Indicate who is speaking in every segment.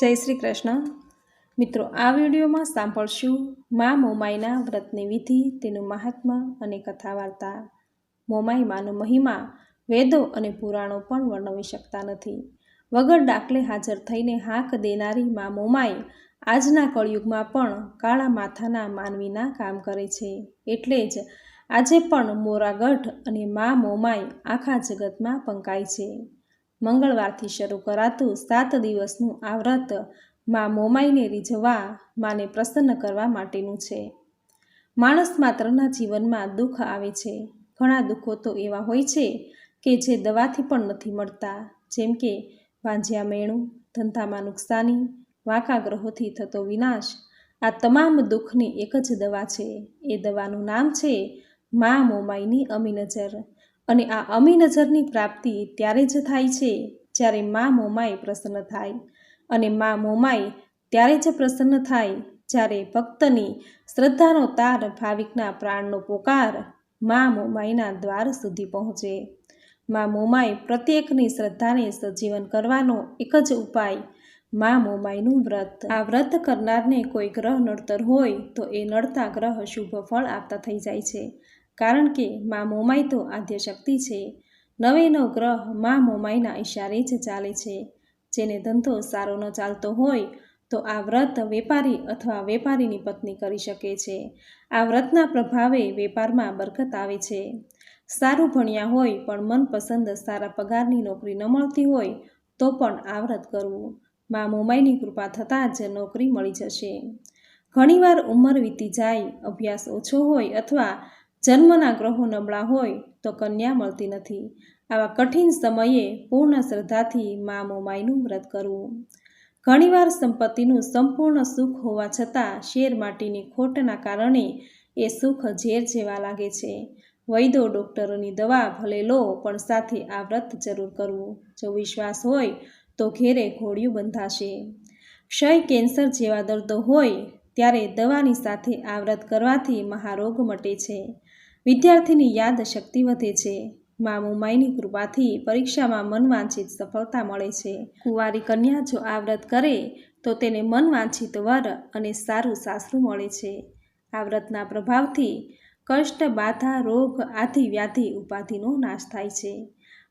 Speaker 1: જય શ્રી કૃષ્ણ. મિત્રો, આ વિડીયોમાં સાંભળશું મા મોમાઈના વ્રતની વિધિ, તેનું મહાત્મ્ય અને કથા વાર્તા મોમાઈ માનો મહિમા, વેદો અને પુરાણો પણ વર્ણવી શકતા નથી. વગર ડાકલે હાજર થઈને હાક દેનારી મા મોમાઈ આજના કળયુગમાં પણ કાળા માથાના માનવીના કામ કરે છે. એટલે જ આજે પણ મોરાગઢ અને મા મોમાઈ આખા જગતમાં પંકાય છે. મંગળવારથી શરૂ કરાતું સાત દિવસનું આ વ્રત મા મોમાઈને રીઝવવા માને પ્રસન્ન કરવા માટેનું છે. માણસ માત્રના જીવનમાં દુઃખ આવે છે. ઘણા દુઃખો તો એવા હોય છે કે જે દવાથી પણ નથી મળતા. જેમ કે વાંજ્યા મેણું, ધંધામાં નુકસાની, વાંકા ગ્રહોથી થતો વિનાશ, આ તમામ દુઃખની એક જ દવા છે. એ દવાનું નામ છે મા મોમાઈની અમી નજર અને આ અમી નજરની પ્રાપ્તિ ત્યારે જ થાય છે જ્યારે મા મોમાઈ પ્રસન્ન થાય. અને મા મોમાઈ ત્યારે જ પ્રસન્ન થાય જ્યારે ભક્તની શ્રદ્ધાનો તાર ભાવિકના પ્રાણનો પોકાર મા મોમાઈના દ્વાર સુધી પહોંચે. મા મોમાઈ પ્રત્યેકની શ્રદ્ધાને સજીવન કરવાનો એક જ ઉપાય. મા મોમાઈનું વ્રત. આ વ્રત કરનારને કોઈ ગ્રહ નડતર હોય તો એ નડતા ગ્રહ શુભ ફળ આપતા થઈ જાય છે. કારણ કે મા મોમાઈ તો આદ્ય શક્તિ છે. નવે નવ ગ્રહ મા મોમાઈના ઈશારે જ ચાલે છે. જેને ધંધો સારો ન ચાલતો હોય તો આ વ્રત વેપારી અથવા વેપારીની પત્ની કરી શકે છે. આ વ્રતના પ્રભાવે વેપારમાં બરકત આવે છે. સારું ભણ્યા હોય પણ મનપસંદ સારા પગારની નોકરી ન મળતી હોય તો પણ આ વ્રત કરવું. મા મોમાઈની કૃપા થતાં જ નોકરી મળી જશે. ઘણીવાર ઉંમર વીતી જાય, અભ્યાસ ઓછો હોય અથવા જન્મના ગ્રહો નબળા હોય તો કન્યા મળતી નથી. આવા કઠિન સમયે પૂર્ણ શ્રદ્ધાથી મા મોમાઈનું વ્રત કરવું. ઘણીવાર સંપત્તિનું સંપૂર્ણ સુખ હોવા છતાં શેર માટીની ખોટના કારણે એ સુખ ઝેર જેવા લાગે છે. વૈદો ડોક્ટરોની દવા ભલે લો, પણ સાથે આ વ્રત જરૂર કરવું. જો વિશ્વાસ હોય, તો ઘેરે ઘોડિયું બંધાશે. ક્ષય કેન્સર જેવા દર્દો હોય, ત્યારે દવાની સાથે આ વ્રત કરવાથી મહારોગ મટે છે. વિદ્યાર્થીની યાદ શક્તિ વધે છે. મા મુમાઈની કૃપાથી પરીક્ષામાં મનવાંછિત સફળતા મળે છે. કુંવારી કન્યા જો આ વ્રત કરે, તો તેને મનવાંછિત વર અને સારું સાસરું મળે છે. આ વ્રતના પ્રભાવથી કષ્ટ, બાધા, રોગ આદિ વ્યાધિ ઉપાધિનો નાશ થાય છે.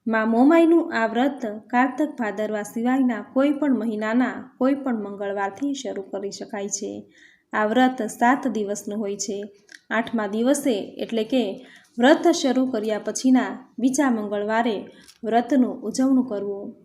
Speaker 1: મા મોમાઈનું આ વ્રત કારતક ભાદરવા સિવાયના કોઈ પણ મહિનાના કોઈ પણ મંગળવારથી શરૂ કરી શકાય છે. આ વ્રત સાત દિવસનું હોય છે. આઠમા દિવસે એટલે કે વ્રત શરૂ કર્યા પછીના બીજા મંગળવારે વ્રતનું ઉજવણું કરવું.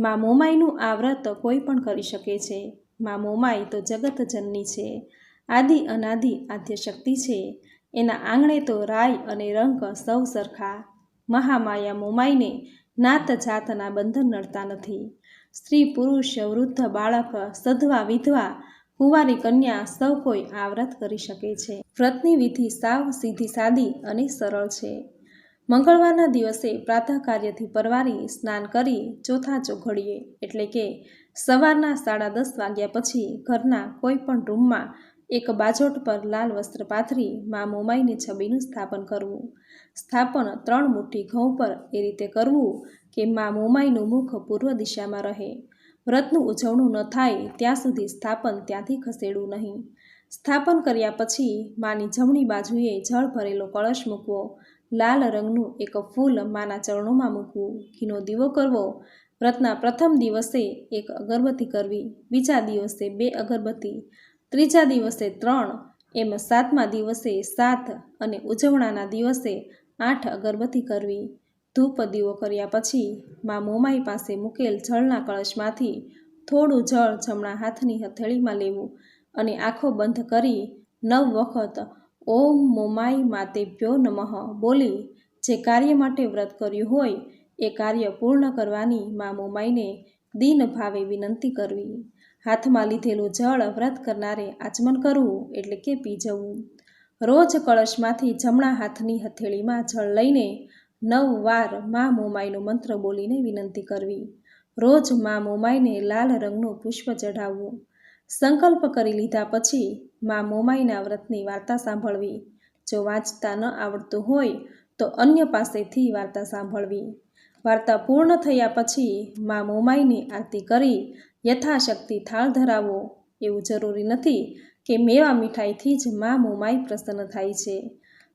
Speaker 1: મા મોમાઈનું આ વ્રત કોઈ પણ કરી શકે છે. મા મોમાઈ તો જગત જનની છે. આદિ અનાદિ આદ્ય શક્તિ છે. એના આંગણે તો રાય અને રંગ સૌ સરખા. મહામાયા મોમાઈને નાત જાતના બંધન નડતા નથી. સ્ત્રી પુરુષ વૃદ્ધ બાળક સધવા વિધવા કુંવારી કન્યા સૌ કોઈ આ વ્રત કરી શકે છે. વ્રતની વિધિ સાવ સીધી સાદી અને સરળ છે. મંગળવારના દિવસે પ્રાતઃ કાર્યથી પરવારી સ્નાન કરી ચોથા ચોઘડીએ, એટલે કે સવારના સાડા દસ વાગ્યા પછી ઘરના કોઈ પણ રૂમમાં એક બાજોટ પર લાલ વસ્ત્ર પાથરી મા મોમાઈની છબીનું સ્થાપન કરવું. સ્થાપન ત્રણ મુઠ્ઠી ઘઉં પર એ રીતે કરવું કે મા મોમાઈનું મુખ પૂર્વ દિશામાં રહે. વ્રતનું ઉજવણું ન થાય ત્યાં સુધી સ્થાપન ત્યાંથી ખસેડવું નહીં. સ્થાપન કર્યા પછી માની જમણી બાજુએ જળ ભરેલો કળશ મૂકવો, લાલ રંગનું એક ફૂલ માના ચરણોમાં મૂકવું, ઘીનો દીવો કરવો વ્રતના પ્રથમ દિવસે એક અગરબત્તી કરવી, બીજા દિવસે બે અગરબત્તી, ત્રીજા દિવસે ત્રણ, એમ સાતમા દિવસે સાત અને ઉજવણાના દિવસે આઠ અગરબત્તી કરવી. ધૂપ દીવો કર્યા પછી મા મોમાઈ પાસે મૂકેલ જળના કળશમાંથી થોડું જળ જમણા હાથની હથેળીમાં લેવું અને આંખો બંધ કરી નવ વખત ઓમ મોમાઈ માતે પ્યો નમઃ બોલી જે કાર્ય માટે વ્રત કર્યું હોય એ કાર્ય પૂર્ણ કરવાની મા મોમાઈને દિન ભાવે વિનંતી કરવી. હાથમાં લીધેલું જળ વ્રત કરનારે આચમન કરવું એટલે કે પી જવું રોજ કળશમાંથી જમણા હાથની હથેળીમાં જળ લઈને નવ વાર મા મોમાઈનો મંત્ર બોલીને વિનંતી કરવી. રોજ મા મોમાઈને લાલ રંગનું પુષ્પ ચઢાવવું. સંકલ્પ કરી લીધા પછી મા મોમાઈના વ્રતની વાર્તા સાંભળવી. જો વાંચતા ન આવડતું હોય તો અન્ય પાસેથી વાર્તા સાંભળવી. વાર્તા પૂર્ણ થયા પછી મા મોમાઈની આરતી કરી યથાશક્તિ થાળ ધરાવો. એવું જરૂરી નથી કે મેવા મીઠાઈથી જ મા મોમાઈ પ્રસન્ન થાય છે.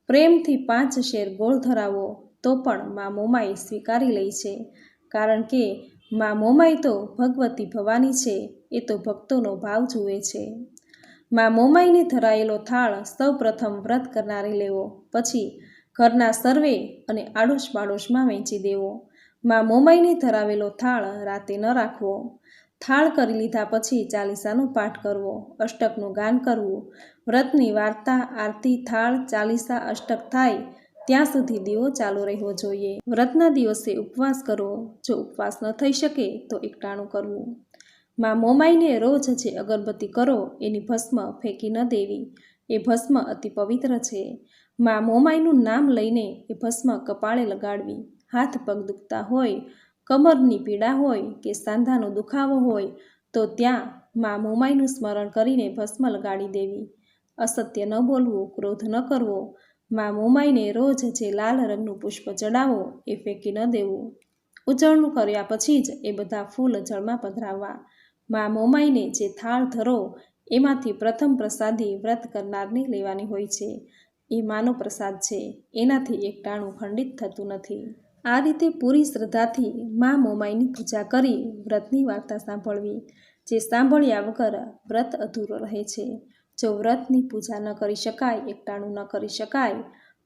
Speaker 1: પ્રેમથી પાંચ શેર ગોળ ધરાવો. તો પણ મા મોમાઈ સ્વીકારી લે છે. કારણ કે મા મોમાઈ તો ભગવતી ભવાની છે, એ તો ભક્તોનો ભાવ જુએ છે. મા મોમાઈને ધરાયેલો થાળ સૌ પ્રથમ વ્રત કરનારે લેવો, પછી ઘરના સર્વે અને આડોશ પાડોશમાં વહેંચી દેવો. મા મોમાઈને ધરાવેલો થાળ રાતે ન રાખવો. થાળ કરી લીધા પછી ચાલીસાનો પાઠ કરવો, અષ્ટકનું ગાન કરવું. વ્રતની વાર્તા, આરતી, થાળ, ચાલીસા, અષ્ટક થાય ત્યાં સુધી દીવો ચાલુ રહેવો જોઈએ. વ્રતના દિવસે ઉપવાસ કરવો. જો ઉપવાસ ન થઈ શકે, તો એકટાણું કરવું. માં મોમાઈને રોજ જે અગરબત્તી કરો, એની ભસ્મ ફેંકી ન દેવી. એ ભસ્મ અતિ પવિત્ર છે. માં મોમાઈનું નામ લઈને એ ભસ્મ કપાળે લગાડવી. હાથ પગ દુખતા હોય, કમરની પીડા હોય કે સાંધાનો દુખાવો હોય, તો ત્યાં માં મોમાઈનું સ્મરણ કરીને ભસ્મ લગાડી દેવી. અસત્ય ન બોલવું, ક્રોધ ન કરવો માં મોમાઈને રોજ જે લાલ રંગનું પુષ્પ ચડાવો એ ફેંકી ન દેવું. ઉજવણું કર્યા પછી જ એ બધા ફૂલ જળમાં પધરાવવા. માં મોમાઈને જે થાળ ધરો, એમાંથી પ્રથમ પ્રસાદી વ્રત કરનારને લેવાની હોય છે. એ માનો પ્રસાદ છે. એનાથી એક ટાણું ખંડિત થતું નથી. આ રીતે પૂરી શ્રદ્ધાથી મા મોમાઈની પૂજા કરી વ્રતની વાર્તા સાંભળવી, જે સાંભળ્યા વગર વ્રત અધૂરો રહે છે. જો વ્રતની પૂજા ન કરી શકાય, એકટાણું ન કરી શકાય,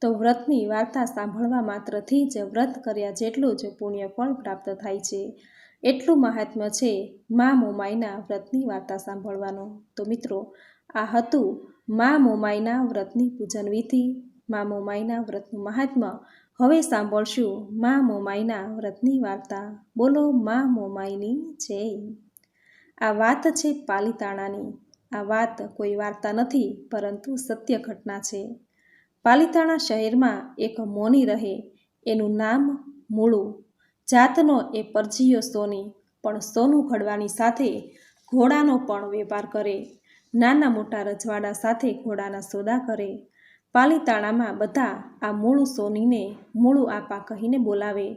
Speaker 1: તો વ્રતની વાર્તા સાંભળવા માત્રથી જ વ્રત કર્યા જેટલું જ પુણ્ય ફળ પ્રાપ્ત થાય છે. એટલું મહાત્મ્ય છે મા મોમાઈના વ્રતની વાર્તા સાંભળવાનો. તો મિત્રો, આ હતું મા મોમાઈના વ્રતની પૂજન વિધિ. મા મોમાઈના વ્રતનું મહાત્મ્ય. હવે સાંભળશું મા મોમાઈના વ્રતની વાર્તા. બોલો મા મોમાઈની જય. આ વાત છે પાલિતાણાની. આ વાત કોઈ વાર્તા નથી, પરંતુ સત્ય ઘટના છે. પાલિતાણા શહેરમાં એક મોની રહે, એનું નામ મૂળું. જાતનો એ પરજીયો સોની, પણ સોનું ઘડવાની સાથે ઘોડાનો પણ વેપાર કરે. નાના મોટા રજવાડા સાથે ઘોડાના સોદા કરે. પાલિતાણામાં બધા આ મૂળું સોનીને મૂળું આપા કહીને બોલાવે.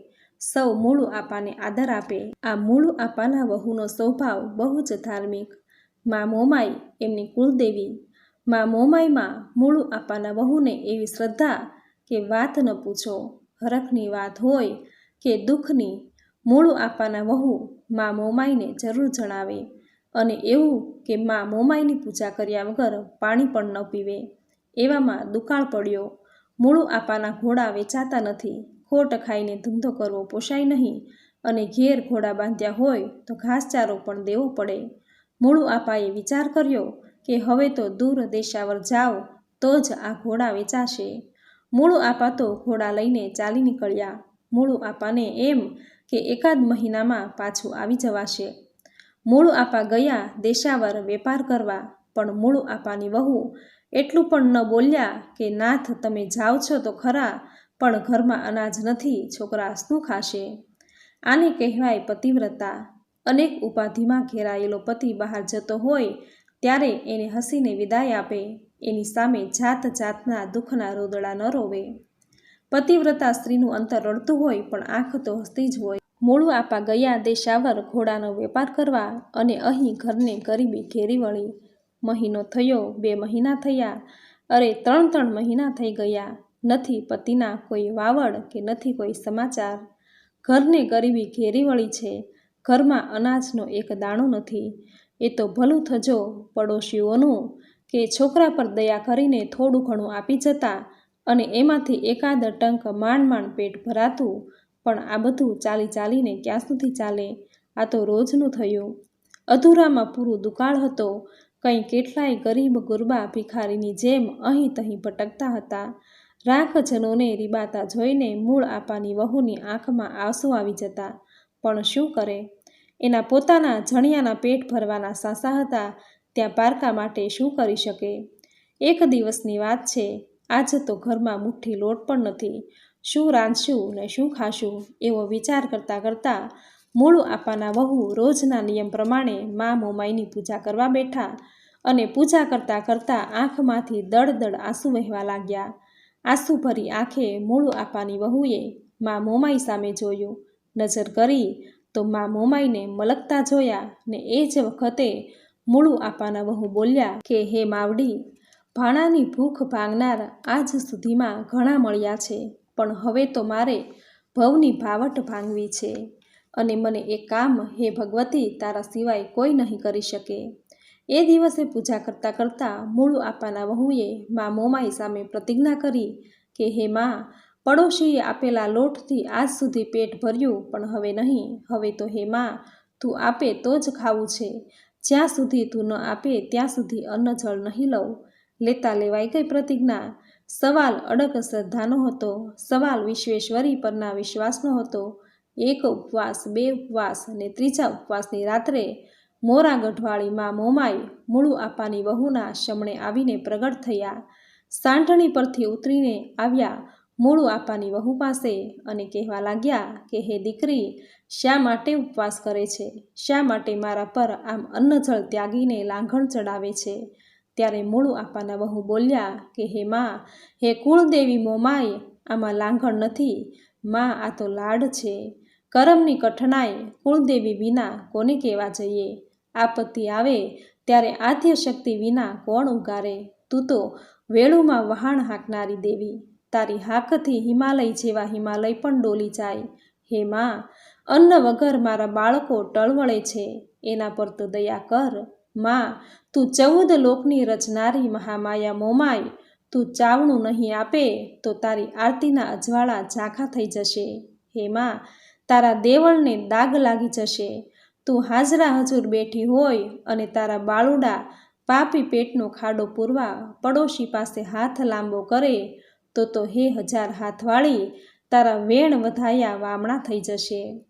Speaker 1: સૌ મૂળું આપાને આદર આપે. આ મૂળું આપાના વહુનો સ્વભાવ બહુ જ ધાર્મિક મા મોમાઈ એમની કુળદેવી. મા મોમાઈમાં મૂળું આપાના વહુને એવી શ્રદ્ધા કે વાત ન પૂછો. હરખની વાત હોય કે દુઃખની, મૂળું આપાના વહુ મા મોમાઈને જરૂર જણાવે. અને એવું કે મા મોમાઈની પૂજા કર્યા વગર પાણી પણ ન પીવે. એવામાં દુકાળ પડ્યો. મૂળું આપાના ઘોડા વેચાતા નથી. ખોટ ખાઈને ધંધો કરવો પોસાય નહીં. અને ઘેર ઘોડા બાંધ્યા હોય તો ઘાસચારો પણ દેવો પડે. મૂળું આપાએ વિચાર કર્યો કે હવે તો દૂર દેશાવર જાઓ તો જ આ ઘોડા વેચાશે. મૂળું આપા તો ઘોડા લઈને ચાલી નીકળ્યા. મૂળું આપાને એમ કે એકાદ મહિનામાં પાછું આવી જવાશે. મૂળું આપા ગયા દેશાવર વેપાર કરવા, પણ મૂળું આપાની વહુ એટલું પણ ન બોલ્યા કે, નાથ, તમે જાઓ છો તો ખરા, પણ ઘરમાં અનાજ નથી, છોકરા શું ખાશે. આને કહેવાય પતિવ્રતા. અનેક ઉપાધિમાં ઘેરાયેલો પતિ બહાર જતો હોય, ત્યારે એને હસીને વિદાય આપે. એની સામે જાત જાતના દુઃખના રોદડા ન રોવે. પતિવ્રતા સ્ત્રીનું અંતર રડતું હોય, પણ આંખ તો હસતી જ હોય. મૂળું આપા ગયા દેશાવર ઘોડાનો વેપાર કરવા અને અહીં ઘરને ગરીબી ઘેરી વળી. મહિનો થયો, બે મહિના થયા. અરે, ત્રણ ત્રણ મહિના થઈ ગયા. નથી પતિના કોઈ વાવડ કે નથી કોઈ સમાચાર. ઘરને ગરીબી ઘેરી વળી છે. ઘરમાં અનાજનો એક દાણો નથી. એ તો ભલું થજો, પડોશીઓનું, કે છોકરા પર દયા કરીને થોડું ઘણું આપી જતા અને એમાંથી એકાદ ટંક માંડ માંડ પેટ ભરાતું. પણ આ બધું ચાલી ચાલીને ક્યાં સુધી ચાલે? આ તો રોજનું થયું. અધૂરામાં પૂરું દુકાળ હતો. કંઈ કેટલાય ગરીબ ગુરબા ભિખારીની જેમ અહીં તહીં ભટકતા હતા. રાખજનોને રીબાતા જોઈને મૂળ આપાની વહુની આંખમાં આંસુ આવી જતા. પણ શું કરે? એના પોતાના જણિયાના પેટ ભરવાના સાસા હતા, ત્યાં પારકા માટે શું કરી શકે? એક દિવસની વાત છે, આજ તો ઘરમાં મુઠ્ઠી લોટ પણ નથી. શું રાંધશું ને શું ખાશું? એવો વિચાર કરતાં કરતાં મૂળું આપાના વહુ રોજના નિયમ પ્રમાણે મા મોમાઈની પૂજા કરવા બેઠા અને પૂજા કરતાં કરતાં આંખમાંથી દળ દળ આંસુ વહેવા લાગ્યા. આંસુ ભરી આંખે મૂળું આપાની વહુએ મા મોમાઈ સામે જોયું. નજર કરી તો મા મોમાઈને મલકતા જોયા ને એ જ વખતે મૂળું આપાના વહુ બોલ્યા કે, હે માવડી, ભાણાની ભૂખ ભાંગનાર આજ સુધીમાં ઘણા મળ્યા છે, પણ હવે તો મારે ભવની ભાવટ ભાંગવી છે અને મને એ કામ હે ભગવતી તારા સિવાય કોઈ નહીં કરી શકે. એ દિવસે પૂજા કરતાં કરતાં મૂળું આપાના વહુએ મા મોમાઈ સામે પ્રતિજ્ઞા કરી કે, હે માં પડોશીએ આપેલા લોટથી આજ સુધી પેટ ભર્યું, પણ હવે નહીં. હવે તો હે માં, તું આપે તો જ ખાવું છે. જ્યાં સુધી તું ન આપે, ત્યાં સુધી અન્ન જળ નહીં લઉં. લેતા લેવાઈ ગઈ પ્રતિજ્ઞા. સવાલ અડગ શ્રદ્ધાનો હતો. સવાલ વિશ્વેશ્વરી પરના વિશ્વાસનો હતો. એક ઉપવાસ, બે ઉપવાસ અને ત્રીજા ઉપવાસની રાત્રે મોરા ગઢવાળી માં મોમાઈ મૂળું આપાની વહુના શમણે આવીને પ્રગટ થયા. સાંઠણી પરથી ઉતરીને આવ્યા. મૂળું આપાની વહુ પાસે અને કહેવા લાગ્યા કે, હે દીકરી, શા માટે ઉપવાસ કરે છે? શા માટે મારા પર આમ અન્નજળ ત્યાગીને લાંઘણ ચડાવે છે? ત્યારે મૂળું આપાના વહુ બોલ્યા કે, હે માં, હે કુળદેવી મોમાય આમાં લાંઘણ નથી. માં, આ તો લાડ છે. કરમની કઠણાઈ કુળદેવી વિના કોને કહેવા જઈએ? આપત્તિ આવે ત્યારે આધ્ય શક્તિ વિના કોણ ઉગારે? તું તો વેળુમાં વહાણ હાંકનારી દેવી. તારી હાકથી હિમાલય જેવા હિમાલય પણ ડોલી જાય. હે માં, અન્ન વગર મારા બાળકો ટળવળે છે. એના પર તો દયા કર. માં, તું ચૌદ લોકની રચનારી મહામાયા મોમાય તું ચાવણું નહીં આપે તો તારી આરતીના અજવાળા ઝાંખા થઈ જશે. હે માં, તારા દેવળને દાગ લાગી જશે. તું હાજરા હજુર બેઠી હોય અને તારા બાળુડા પાપી પેટનો ખાડો પૂરવા પડોશી પાસે હાથ લાંબો કરે તો તો હે હજાર હાથવાળી, તારા વેણ વધાયા વામણા થઈ જશે.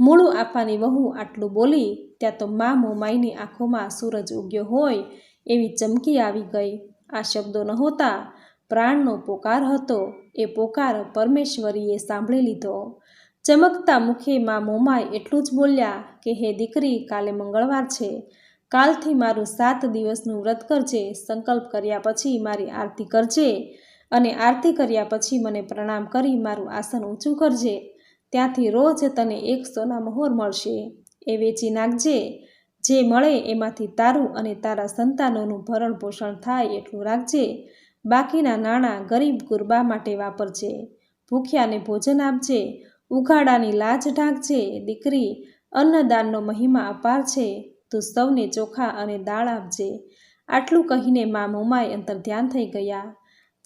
Speaker 1: મૂળું આપવાની વહુ આટલું બોલી, ત્યાં તો મા મોમાઈની આંખોમાં સૂરજ ઉગ્યો હોય, એવી ચમકી આવી ગઈ. આ શબ્દો નહોતા, પ્રાણનો પોકાર હતો, એ પોકાર પરમેશ્વરીએ સાંભળી લીધો. ચમકતા મુખે મા મોમાઈ એટલું જ બોલ્યા કે, હે દીકરી, કાલે મંગળવાર છે. કાલથી મારું સાત દિવસનું વ્રત કરજે, સંકલ્પ કર્યા પછી મારી આરતી કરજે. અને આરતી કર્યા પછી મને પ્રણામ કરી, મારું આસન ઊંચું કરજે, ત્યાંથી રોજ તને એક સોના મહોર મળશે. એ વેચી નાખજે. જે મળે એમાંથી તારું અને તારા સંતાનોનું ભરણ પોષણ થાય એટલું રાખજે. બાકીના નાણાં ગરીબ ગુરબા માટે વાપરજે. ભૂખ્યાને ભોજન આપજે. ઉઘાડાની લાજ ઢાંકજે. દીકરી, અન્નદાનનો મહિમા અપાર છે. તું સૌને ચોખા અને દાળ આપજે. આટલું કહીને મા મોમાય અંતર ધ્યાન થઈ ગયા.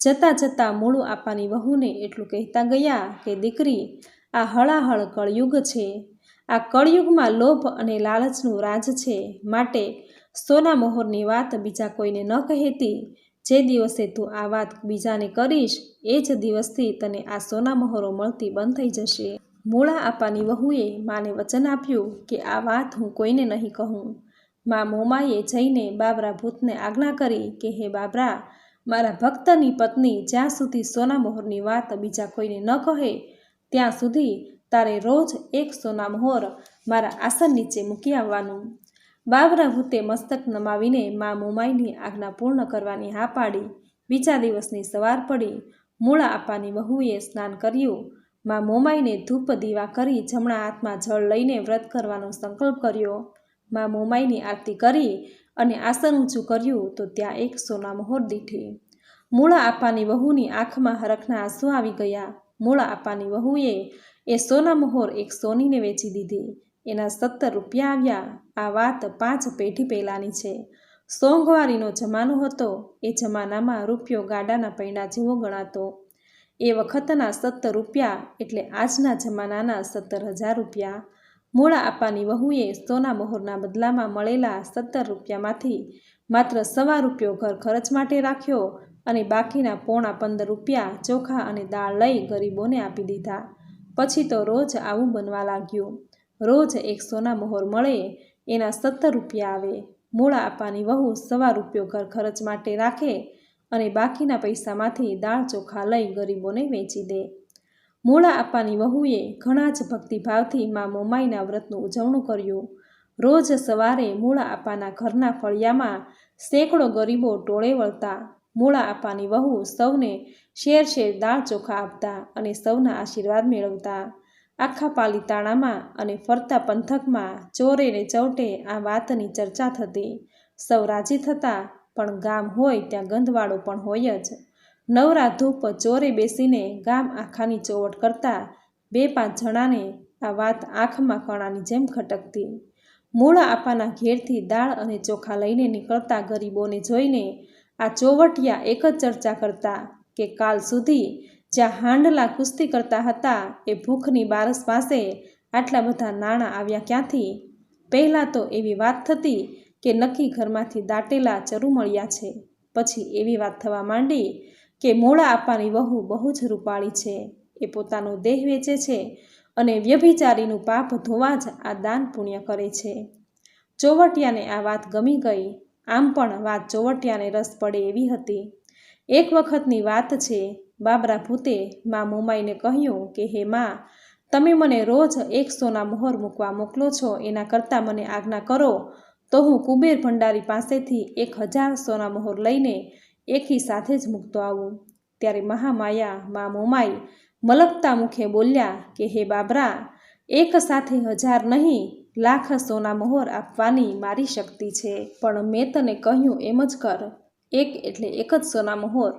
Speaker 1: જતાં જતાં મૂળું આપવાની વહુને એટલું કહેતા ગયા કે, દીકરી, આ હળાહળ કળયુગ છે. આ કળયુગમાં લોભ અને લાલચનું રાજ છે. માટે સોના મોહરની વાત બીજા કોઈને ન કહેતી. જે દિવસે તું આ વાત બીજાને કરીશ, એ જ દિવસથી તને આ સોના મોહરો મળતી બંધ થઈ જશે. મૂળા આપાની વહુએ માને વચન આપ્યું કે, આ વાત હું કોઈને નહીં કહું. મા મોમાએ જઈને બાબરા ભૂતને આજ્ઞા કરી કે, હે બાબરા મારા ભક્તની પત્ની જ્યાં સુધી સોના મોહરની વાત બીજા કોઈને ન કહે, ત્યાં સુધી તારે રોજ એક સોના મોહર મારા આસન નીચે મૂકી આવવાનું. બાબરા ભૂતે મસ્તક નમાવીને મા મોમાઈની આજ્ઞા પૂર્ણ કરવાની હા પાડી. બીજા દિવસની સવાર પડી. મૂળા આપાની વહુએ સ્નાન કર્યું. મા મોમાઈને ધૂપ દીવા કરી જમણા હાથમાં જળ લઈને વ્રત કરવાનો સંકલ્પ કર્યો. મા મોમાઈની આરતી કરી. અને આસન ઊંચું કર્યું તો ત્યાં એક સોના મહોર દીઠી. મૂળા આપાની વહુની આંખમાં હરખના આંસુ આવી ગયા. મૂળા આપાની વહુએ એ સોના મહોર એક સોનીને વેચી દીધી. એના સત્તર રૂપિયા આવ્યા. આ વાત પાંચ પેઢી પહેલાંની છે. સોંગવારીનો જમાનો હતો. એ જમાનામાં રૂપિયો ગાડાના પૈડા જેવો ગણાતો. એ વખતના સત્તર રૂપિયા એટલે આજના જમાનાના સત્તર હજાર રૂપિયા. મૂળા આપવાની વહુએ સોના મોહરના બદલામાં મળેલા સત્તર રૂપિયામાંથી માત્ર સવા રૂપિયો ઘર ખર્ચ માટે રાખ્યો અને બાકીના પોણા પંદર રૂપિયા ચોખા અને દાળ લઈ ગરીબોને આપી દીધા. પછી તો રોજ આવું બનવા લાગ્યું. રોજ એક સોના મોહર મળે, એના સત્તર રૂપિયા આવે. મોળા આપવાની વહુ સવા રૂપિયો ઘર ખર્ચ માટે રાખે અને બાકીના પૈસામાંથી દાળ ચોખા લઈ ગરીબોને વેચી દે. મૂળા આપવાની વહુએ ઘણા જ ભક્તિભાવથી મા મોમાઈના વ્રતનું ઉજવણું કર્યું. રોજ સવારે મૂળા આપાના ઘરના ફળિયામાં સેંકડો ગરીબો ટોળે વળતા મૂળા આપાની વહુ સૌને શેર શેર દાળ ચોખા આપતા અને સૌના આશીર્વાદ મેળવતા. આખા પાલીતાણામાં અને ફરતા પંથકમાં ચોરે ને ચૌટે આ વાતની ચર્ચા થતી. સૌ રાજી થતા, પણ ગામ હોય ત્યાં ગંધવાળો પણ હોય જ. નવરા ધૂપ ચોરે બેસીને ગામ આખાની ચોવટ કરતા બે પાંચ જણાને આ વાત આંખમાં કણાની જેમ ખટકતી. મૂળ આપાના ઘેરથી દાળ અને ચોખા લઈને નીકળતા ગરીબોને જોઈને આ ચોવટિયા એક જ ચર્ચા કરતા કે કાલ સુધી જ્યાં હાંડલા કુસ્તી કરતા હતા એ ભૂખની બારસ પાસે આટલા બધા નાણાં આવ્યા ક્યાંથી? પહેલાં તો એવી વાત થતી કે નક્કી ઘરમાંથી દાટેલા ચરુ મળ્યા છે. પછી એવી વાત થવા માંડી કે મોળા આપવાની વહુ બહુ જ રૂપાળી છે. એ પોતાનો દેહ વેચે છે અને વ્યભિચારીનું પાપ ધોવા જ આ દાન પુણ્ય કરે છે. ચોવટિયાને આ વાત ગમી ગઈ. આમ પણ વાત ચોવટિયાને રસ પડે એવી હતી. એક વખતની વાત છે, બાબરા ભૂતે મા મોમાઈને કહ્યું કે, હે મા, તમે મને રોજ એક સોના મોહર મૂકવા મોકલો છો, એના કરતાં મને આજ્ઞા કરો, તો હું કુબેર ભંડારી પાસેથી એક હજાર સોના મોહર લઈને એકી સાથે જ મૂકતો આવું. ત્યારે મહામાયા મા મોમાઈ મલકતા મુખે બોલ્યા કે, હે બાબરા, એક સાથે હજાર નહીં, લાખ સોના મહોર આપવાની મારી શક્તિ છે. પણ મેં તને કહ્યું એમ જ કર. એક એટલે એક જ સોના મહોર.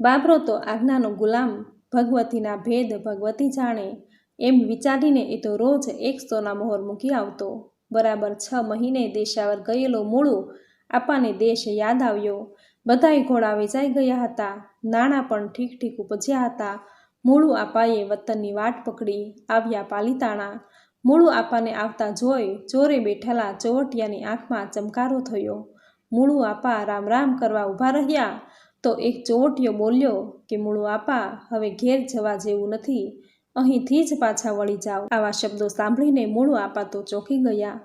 Speaker 1: બાબરો તો આજ્ઞાનો ગુલામ. ભગવતીના ભેદ ભગવતી જાણે. એમ વિચારીને એ તો રોજ એક સોના મહોર મૂકી આવતો. બરાબર છ મહિને દેશાવર ગયેલો મૂળું આપાને દેશ યાદ આવ્યો. બધાય ઘોડા વેચાઈ ગયા હતા. નાણાં પણ ઠીક ઠીક ઉપજ્યા હતા. મૂળું આપાએ વતનની વાટ પકડી આવ્યા પાલીતાણા. મૂળું આપાને આવતા જોઈ ચોરે બેઠેલા ચોવટિયાની આંખમાં ચમકારો થયો. મૂળું આપા રામ રામ કરવા ઊભા રહ્યા. તો એક ચોવટિયો બોલ્યો કે મૂળું આપા, હવે ઘેર જવા જેવું નથી. અહીંથી જ પાછા વળી જાઓ. આવા શબ્દો સાંભળીને મૂળું આપા તો ચોંકી ગયા.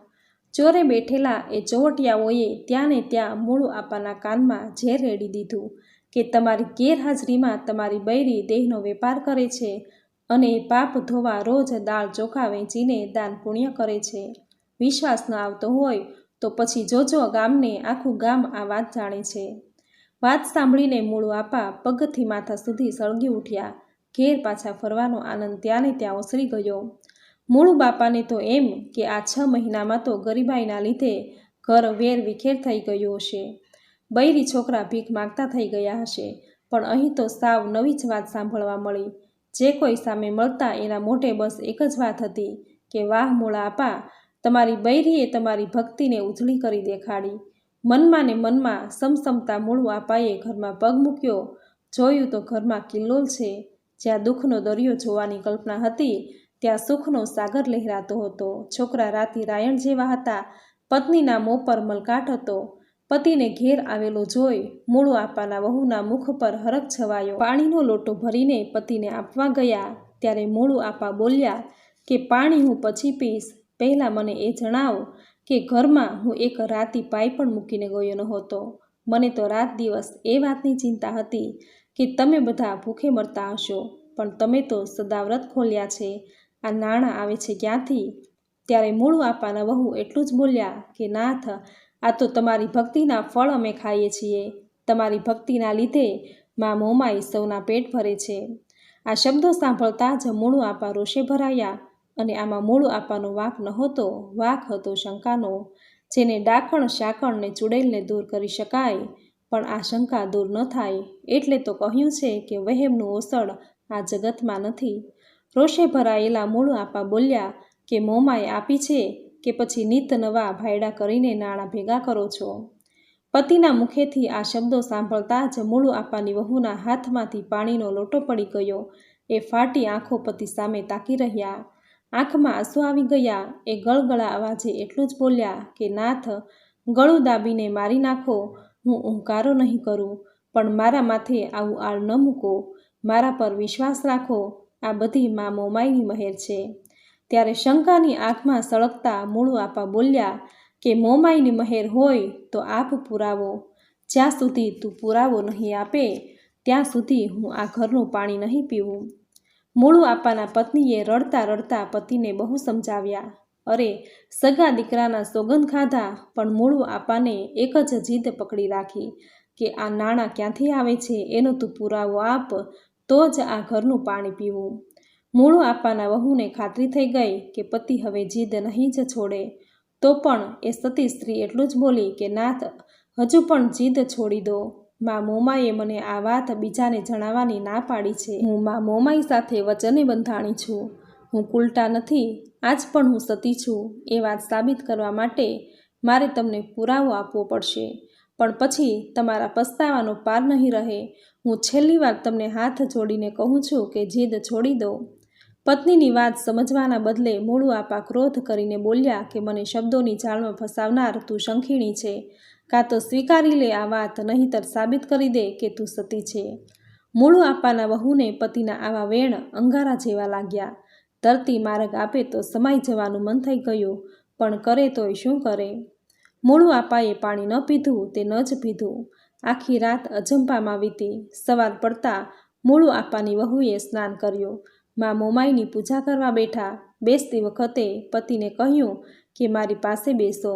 Speaker 1: ચોરે બેઠેલા એ ચોવટિયાઓએ ત્યાં ને ત્યાં મૂળું આપાના કાનમાં ઝેર રેડી દીધું કે તમારી ગેરહાજરીમાં તમારી બૈરી દેહનો વેપાર કરે છે અને પાપ ધોવા રોજ દાળ ચોખા વેચીને દાન પુણ્ય કરે છે. વિશ્વાસ ન આવતો હોય તો પછી જોજો ગામને આખું ગામ આ વાત જાણે છે. વાત સાંભળીને મૂળું આપા પગથી માથા સુધી સળગી ઉઠ્યા. ઘેર પાછા ફરવાનો આનંદ ત્યાંને ત્યાં ઓસરી ગયો. મૂળ બાપાને તો એમ કે આ છ મહિનામાં તો ગરીબાઈના લીધે ઘર વેર વિખેર થઈ ગયું હશે. બૈરી છોકરા ભીખ માગતા થઈ ગયા હશે, પણ અહીં તો સાવ નવી જ વાત સાંભળવા મળી. જે કોઈ સામે મળતા એના મોઢે બસ એક જ વાત હતી કે, વાહ મૂળા આપા, તમારી બૈરીએ તમારી ભક્તિને ઉજળી કરી દેખાડી. મનમાં ને મનમાં સમસમતા મૂળું આપાએ ઘરમાં પગ મૂક્યો. જોયું તો ઘરમાં કિલ્લોલ છે. જ્યાં દુઃખનો દરિયો જોવાની કલ્પના હતી ત્યાં સુખનો સાગર લહેરાતો હતો. છોકરા રાતી રાયણ જેવા હતા. પત્નીના મોં પર મલકાટ હતો. પતિને ઘેર આવેલો જોઈ મૂળું આપવાના વહુના મુખ પર હરખ છવાયો. પાણીનો લોટો ભરીને પતિને આપવા ગયા. ત્યારે મૂળું આપા બોલ્યા કે, પાણી હું પછી પીશ પહેલાં મને એ જણાવો કે, ઘરમાં હું એક રાતી પાઈ પણ મૂકીને ગયો નહોતો. મને તો રાત દિવસ એ વાતની ચિંતા હતી કે, તમે બધા ભૂખે મરતા હશો, પણ તમે તો સદાવ્રત ખોલ્યા છે. આ નાણાં આવે છે ક્યાંથી? ત્યારે મૂળું આપવાના વહુ એટલું જ બોલ્યા કે, નાથ, આ તો તમારી ભક્તિના ફળ અમે ખાઈએ છીએ. તમારી ભક્તિના લીધે મા મોમાઈ સૌના પેટ ભરે છે. આ શબ્દો સાંભળતા જ મૂળું આપા રોષે ભરાયા અને આમાં મૂળ આપવાનો વાંક નહોતો, વાંક હતો શંકાનો, જેને ડાકણ શાકણને ચૂડેલને દૂર કરી શકાય, પણ આ શંકા દૂર ન થાય. એટલે તો કહ્યું છે કે, વહેમનું ઓસડ આ જગતમાં નથી. રોષે ભરાયેલા મૂળ આપા બોલ્યા, કે મોમાએ આપી છે કે પછી નિત નવા ભાયડા કરીને નાણાં ભેગા કરો છો પતિના મુખેથી આ શબ્દો સાંભળતા જ મૂળ આપાની વહુના હાથમાંથી પાણીનો લોટો પડી ગયો. એ ફાટી આંખો પતિ સામે તાકી રહ્યા. આંખમાં આંસુ આવી ગયા. એ ગળગળા અવાજે એટલું જ બોલ્યા કે, નાથ, ગળું દાબીને મારી નાખો. હું ઊંકારો નહીં કરું. પણ મારા માથે આવું આળ ન મૂકો. મારા પર વિશ્વાસ રાખો. આ બધી મા મોમાઈની મહેર છે. ત્યારે શંકાની આંખમાં સળગતા મૂળું આપા બોલ્યા કે મોમાઈની મહેર હોય તો આપ પુરાવો. જ્યાં સુધી તું પુરાવો નહીં આપે, ત્યાં સુધી હું આ ઘરનું પાણી નહીં પીવું. મૂળું આપાના પત્નીએ રડતા રડતા પતિને બહુ સમજાવ્યા. અરે, સગા દીકરાના સોગંદ ખાધા, પણ મૂળું આપાને એક જ જીદ પકડી રાખી કે, આ નાણાં ક્યાંથી આવે છે? એનો તું પુરાવો આપ. તો જ આ ઘરનું પાણી પીવું. મૂળું આપવાના વહુને ખાતરી થઈ ગઈ કે પતિ હવે જીદ નહીં જ છોડે. તો પણ એ સતી સ્ત્રી એટલું જ બોલી કે, નાથ, હજુ પણ જીદ છોડી દો. મા મોમાએ મને આ વાત બીજાને જણાવવાની ના પાડી છે. હું મા મોમાઈ સાથે વચને બંધાણી છું. હું કુલટા નથી. આજ પણ હું સતી છું. એ વાત સાબિત કરવા માટે મારે તમને પુરાવો આપવો પડશે. પણ પછી તમારા પસ્તાવાનો પાર નહીં રહે. હું છેલ્લી વાર તમને હાથ જોડીને કહું છું કે જીદ છોડી દો. પત્નીની વાત સમજવાના બદલે મૂળું આપા ક્રોધ કરીને બોલ્યા કે મને શબ્દોની જાળમાં ફસાવનાર તું શંખીણી છે. કાં તો સ્વીકારી લે આ વાત, નહીંતર સાબિત કરી દે કે તું સતી છે. મૂળું આપાના વહુને પતિના આવા વેણ અંગારા જેવા લાગ્યા. ધરતી માર્ગ આપે તો સમાઈ જવાનું મન થઈ ગયું, પણ કરે તોય શું કરે? મૂળું આપાએ પાણી ન પીધું, તે ન જ પીધું. આખી રાત અજંપામાં વીતી સવાર પડતા મૂળું આપાની વહુએ સ્નાન કર્યું. મા મોમાઈની પૂજા કરવા બેઠા, બેસતી વખતે પતિને કહ્યું કે, મારી પાસે બેસો.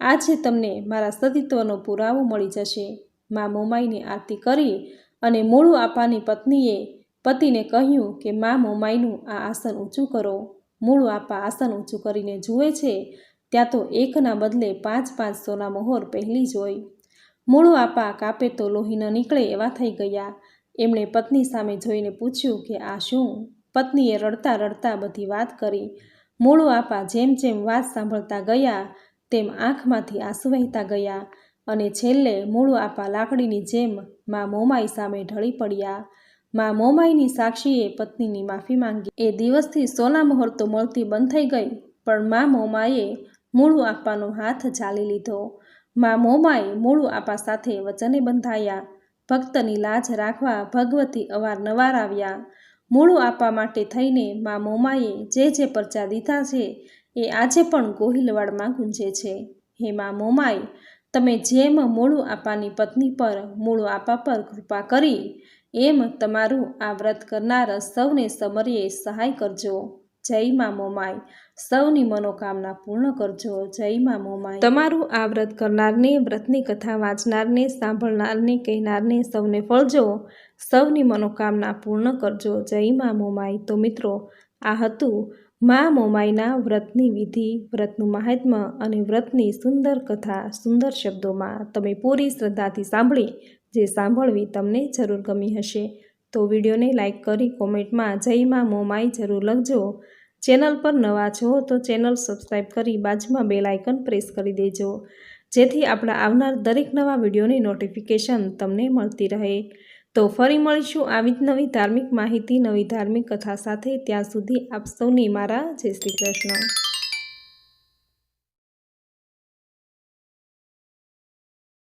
Speaker 1: આજે તમને મારા સતીત્વનો પુરાવો મળી જશે. મા મોમાઈની આરતી કરી અને મૂળું આપાની પત્નીએ પતિને કહ્યું કે, મા મોમાઈનું આ આસન ઊંચું કરો. મૂળું આપા આસન ઊંચું કરીને જુએ છે, ત્યાં તો એકના બદલે પાંચ પાંચ સોના મોહર પહેલી જ હોય મૂળું આપા કાપે તો લોહી ન નીકળે એવા થઈ ગયા. એમણે પત્ની સામે જોઈને પૂછ્યું કે આ શું? પત્નીએ રડતા રડતા બધી વાત કરી. મૂળો આપા જેમ જેમ વાત સાંભળતા ગયા, તેમ આંખમાંથી આંસુ વહેતા ગયા અને છેલ્લે મૂળું આપા લાકડીની જેમ મા મોમાઈ સામે ઢળી પડ્યા. મા મોમાઈની સાક્ષીએ પત્નીની માફી માંગી. એ દિવસથી સોના મોહર તો મળતી બંધ થઈ ગઈ, પણ મા મોમાએ મૂળું આપવાનો હાથ ચાલી લીધો. મા મોમાએ મૂળું આપા સાથે વચને બંધાયા. ભક્તની લાજ રાખવા ભગવતી અવારનવાર આવ્યા. મૂળું આપવા માટે થઈને મા મોમાએ જે જે પરચા દીધા છે એ આજે પણ ગોહિલવાડમાં ગુંજે છે. હે મા મોમાએ તમે જેમ મૂળું આપાની પત્ની પર મૂળું આપા પર કૃપા કરી, એમ તમારું આ વ્રત કરનાર સૌને સમર્યે સહાય કરજો. જય મા મોમાય સૌની મનોકામના પૂર્ણ કરજો જય મા મોમાય તમારું આ વ્રત કરનારને, વ્રતની કથા વાંચનારને, સાંભળનારને, કહેનારને સૌને ફળજો. સૌની મનોકામના પૂર્ણ કરજો જય મા મોમાય તો મિત્રો, આ હતું મા મોમાઈના વ્રતની વિધિ, વ્રતનું મહાત્મ્ય અને વ્રતની સુંદર કથા, સુંદર શબ્દોમાં. તમે પૂરી શ્રદ્ધાથી સાંભળી, જે સાંભળવી તમને જરૂર ગમી હશે. તો વિડીયોને લાઇક કરી, કોમેન્ટમાં જય મા મોમાઈ જરૂર લખજો. ચેનલ પર નવા છો તો ચેનલ સબસ્ક્રાઈબ કરી બાજુમાં બેલ આઇકન પ્રેસ કરી દેજો. જેથી આપણા આવનાર દરેક નવા વિડીયોની નોટિફિકેશન તમને મળતી રહે. તો ફરી મળીશું આવી જ નવી ધાર્મિક માહિતી, નવી ધાર્મિક કથા સાથે. ત્યાં સુધી આપ સૌની મારા જય શ્રી કૃષ્ણ.